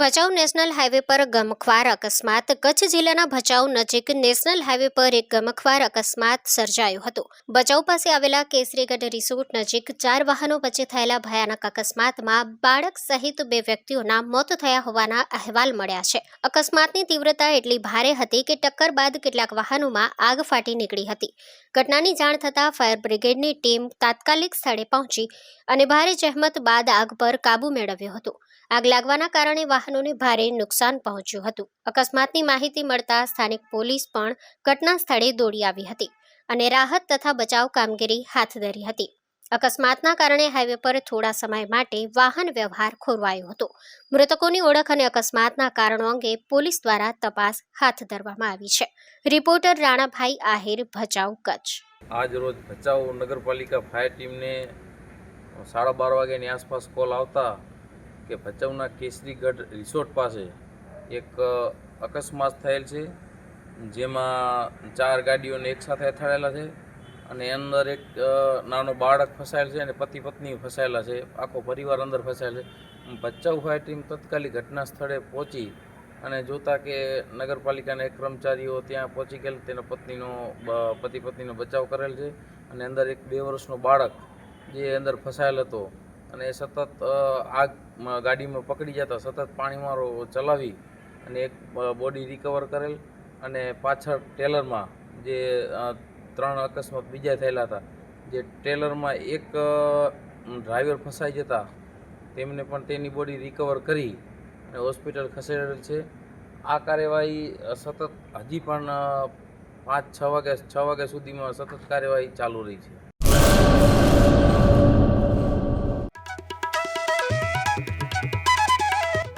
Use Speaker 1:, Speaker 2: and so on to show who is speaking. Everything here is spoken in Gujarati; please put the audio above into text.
Speaker 1: ભચાઉ નેશનલ હાઈવે પર ગમખ્વાર અકસ્માત. કચ્છ જિલ્લાના ભચાઉ નજીક નેશનલ હાઈવે પર એક ગમખ્વાર અકસ્માત સર્જાયો હતો. ભચાઉ પાસે આવેલા કેસરીગઢ રિસોર્ટ નજીક ચાર વાહનો વચ્ચે થયેલા ભયાનક અકસ્માતમાં બાળક સહિત બે વ્યક્તિઓના મોત થયા હોવાના અહેવાલ મળ્યા છે. અકસ્માતની તીવ્રતા એટલી ભારે હતી કે ટક્કર બાદ કેટલાક વાહનોમાં આગ ફાટી નીકળી હતી. ઘટનાની જાણ થતાં ફાયર બ્રિગેડની ટીમ તાત્કાલિક સ્થળે પહોંચી અને ભારે જહેમત બાદ આગ પર કાબૂ મેળવ્યો હતો. આગ લાગવાના કારણે વાહનોને ભારે નુકસાન પહોંચ્યું હતું. અકસ્માતની માહિતી મળતા સ્થાનિક પોલીસ પણ ઘટના સ્થળે દોડી આવી હતી અને રાહત તથા બચાવ કામગીરી હાથ ધરી હતી. અકસ્માતના કારણે હાઈવે પર થોડા સમય માટે વાહન વ્યવહાર ખોરવાયો હતો. મૃતકોની ઓળખ અને અકસ્માતના કારણો અંગે પોલીસ દ્વારા તપાસ હાથ ધરવામાં આવી છે. રિપોર્ટર રાણાભાઈ આહિર, ભચાઉ કચ્છ.
Speaker 2: આજ રોજ ભચાઉ નગરપાલિકા ફાયર ટીમને સાડા બાર વાગ્યાની આસપાસ કોલ આવતા કે ભચાઉના કેસરીગઢ રિસોર્ટ પાસે એક અકસ્માત થયેલ છે, જેમાં ચાર ગાડીઓને એકસાથે અથડાયેલા છે અને અંદર એક નાનો બાળક ફસાયેલ છે અને પતિ પત્ની ફસાયેલા છે, આખો પરિવાર અંદર ફસાયેલ છે. ભચાઉ ફાયર ટીમ તત્કાલિક ઘટના સ્થળે પહોંચી અને જોતા કે નગરપાલિકાના એક કર્મચારીઓ ત્યાં પહોંચી ગયેલ, તેના પત્નીનો પતિ પત્નીનો બચાવ કરેલ છે અને અંદર એક બે વર્ષનો બાળક જે અંદર ફસાયેલ હતો. અને એ સતત આગ ગાડીમાં પકડી જતા સતત પાણીમારો ચલાવી અને એક બોડી રિકવર કરેલ અને પાછળ ટેલરમાં જે ત્રણ અકસ્માત બીજા થયેલા હતા, જે ટેલરમાં એક ડ્રાઈવર ફસાઈ જતા તેમને પણ તેની બોડી રિકવર કરી અને હોસ્પિટલ ખસેડેલ છે. આ કાર્યવાહી સતત હજી પણ પાંચ, છ વાગ્યા છ વાગ્યા સુધીમાં સતત કાર્યવાહી ચાલુ રહી છે.